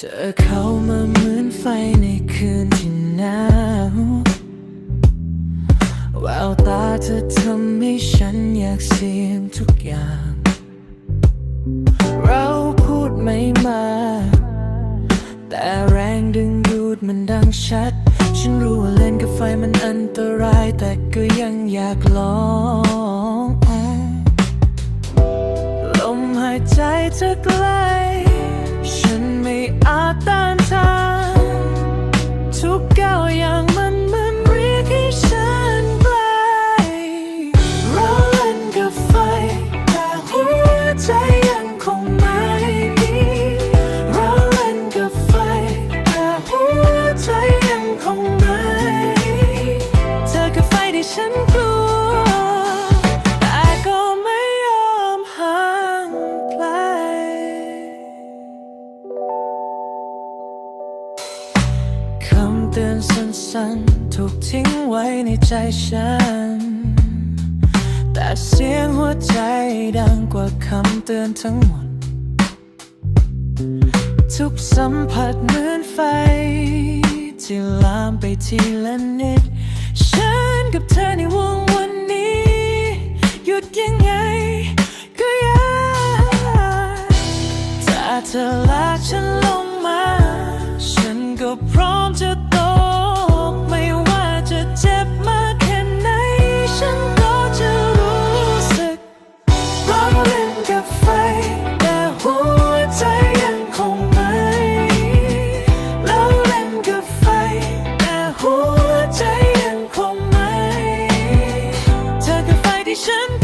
เธอเข้ามาเหมือนไฟในคืนที่หนาวแววตาเธอทำให้ฉันอยากเสียงทุกอย่าง เราพูดไม่มา แต่แรงดึงดูดมันดังชัด ฉันรู้ว่าเล่นกับไฟมันอันตราย แต่ก็ยังอยากลองลมหายใจเธอไกล้ ฉันไม่อาจต้านทานทุกก้าวอย่าง คำเตือนสั้นๆ ถูกทิ้งไว้ในใจฉัน แต่เสียงหัวใจดังกว่าคำเตือนทั้งหมด ทุกสัมผัสเหมือนไฟ ที่ลามไปทีละนิด ฉันกับเธอในวงวันนี้ หยุดยังไงก็ยากถ้าเธอลากฉันลงมา ฉันก็พร้อม คื